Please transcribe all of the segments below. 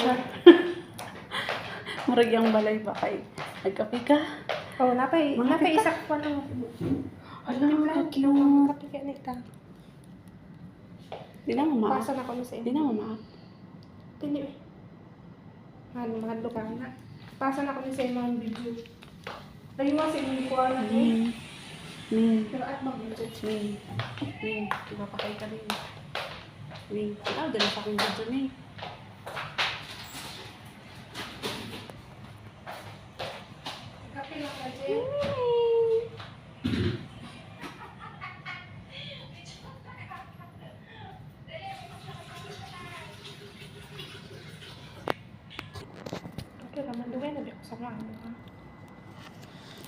Char. Murag yung balay ba kay nagkape ka? Oh, napay, Mga napay isa ko ano. Ala, cute. Kapi ka nita. Di na mama. Pasa na ko ni sa Di na mama. Dili. Ano, mga lugar na. Pasa na ko ni sa imong video. Layo nga sa imong ko ano ni. Min. Min. Pero at mag video. Min. Min. Diba pa kayo ka rin? Min. Ah, dala pa akong video ni. Kapi lang ka, Jen. Okay, raman dugay na di ko sa mga amo ha.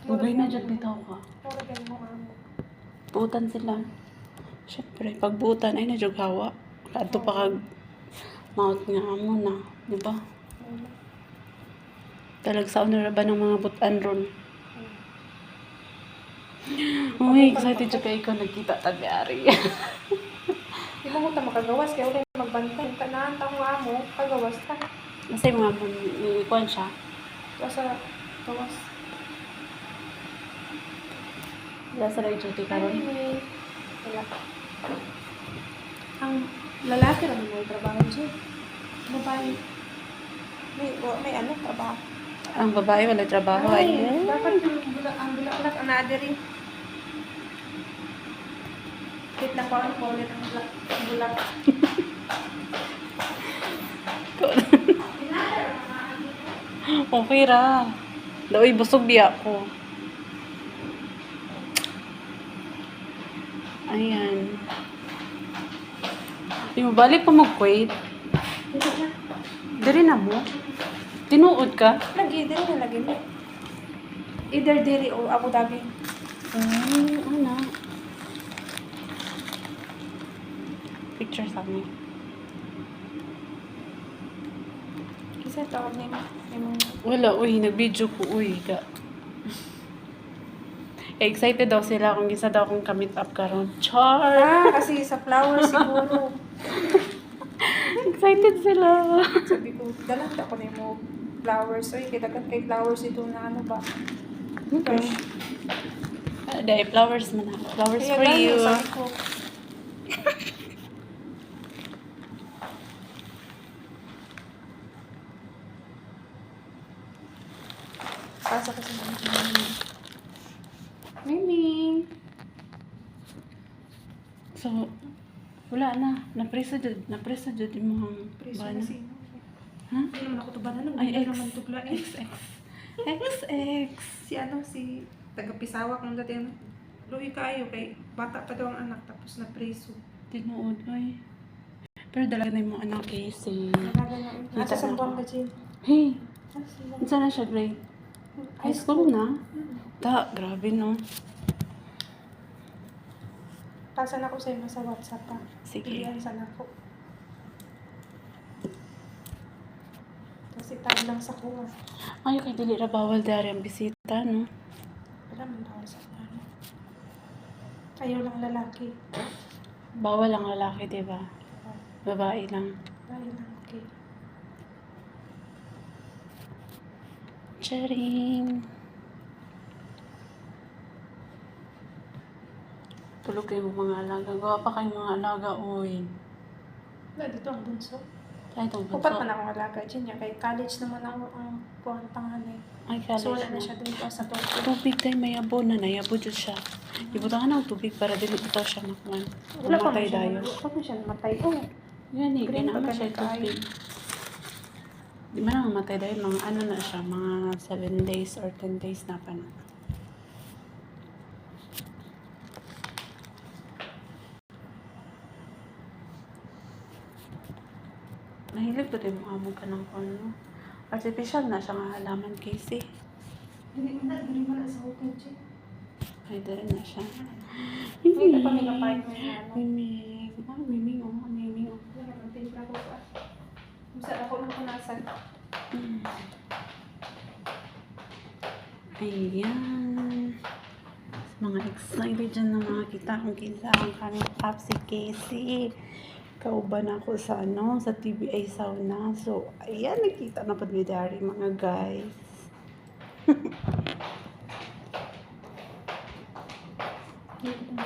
Bugay na dyan bitaw ka. Mura ganun mo amo. Butan sila. Siyempre, pag butan ay nadyog hawa. Kadto pa kag mouth nga amo na. Di ba? Talag sa na ba ng mga butan ron? Uy, excited siya kay ikaw nagkita tabi ari. Di mo ko makagawas kaya wala magbantay. Kanaan ta mo amo, kagawas ta. Kasi mga ikuan siya. Basta gawas. Wala sa rin duty karon. Anyway, wala. Ang lalaki lang may trabaho dyan. Babae. May, may ano, trabaho. Ang babae wala trabaho ay. dapat yung bula, ang bulaklak ang naadiri. Kit na ko ang ulit ang bulak. Ang bulak. Okay ra. Daoy busog biya ko. Ayan. Di mo balik pa mag-Kuwait. Dito na. Mo. Tinuod ka? Lagi, diri na lagi mo. Either diri o Abu Dhabi. Ay, ano? Picture sa amin. Kasi tawag yung Wala, uy. Nag-video ko, uy. Ka. Excited daw sila kung isa daw kung kamit up karon. Char! Ah, kasi sa flowers siguro. Excited sila. Sabi ko, dalang ako na mo flowers. Oy, kitagat kay flowers ito na ano ba? Okay. Ah, dahil flowers man ako. Flowers Kaya for you. sabi ko, Pasa kasi naman. Miming. So, wala na. Napresa jud. Napresa jud yung mga Preso bana. na sino. Ha? Hindi naman ako tubanan. Ay, Hindi X. naman eh. XX. XX. Si ano, si taga-pisawak ng dati. Luwi kayo kay bata pa daw ang anak tapos na preso. Tinuod, oy. Pero dalaga na yung mga anak Casey. Nalaga na. Nasa Kita sa buwan ako. ka, Jill. Hey, Nasa sa saan na siya grade? High school na? Ta, grabe no. Pasan ako sa inyo sa WhatsApp pa. Sige. Pilihan sana ako. Kasi tag lang sa kuha. Ay, kay dili ra bawal dari ang bisita, no? Wala man daw sa ano. Ayaw lang lalaki. Bawal ang lalaki, di ba? Babae lang. Ayaw lang okay. Charing. Tulog kayo mga alaga. Gawa pa kayong mga alaga, uy. Wala dito ang bunso. Ay, itong bunso. Upat man akong alaga dyan niya. Kay college naman ako ang kuhan panganay. Ay, college So wala na na. siya pa sa Tokyo. Tubig tayo may abo na nayabo dyan siya. Ibutangan ng tubig para dili ito siya makuhan. Wala pa Mamatay siya. Wala pa man siya namatay. Oh, Yan eh, Green pa siya ganun tubig. Di ba na mamatay dahil mga ano na siya, mga 7 days or 10 days na pa na. Mahilig ko din mga ka ng ano. Artificial na siya nga halaman kasi. hindi mo na, hindi mo na sa hotel. Ay, dahil na siya. Hindi pa may kapain mo yung ano. Mimig. Ah, mimig oh. Mimig oh. Wala kang timpla ko pa. Basta ako nung punasan. Mm. Ayan. Mga excited dyan na mga kita kung kinsa ang kanyang top si Casey. kauban ako sa ano, sa TBI sauna. So, ayan, nakita na ni Dari, mga guys.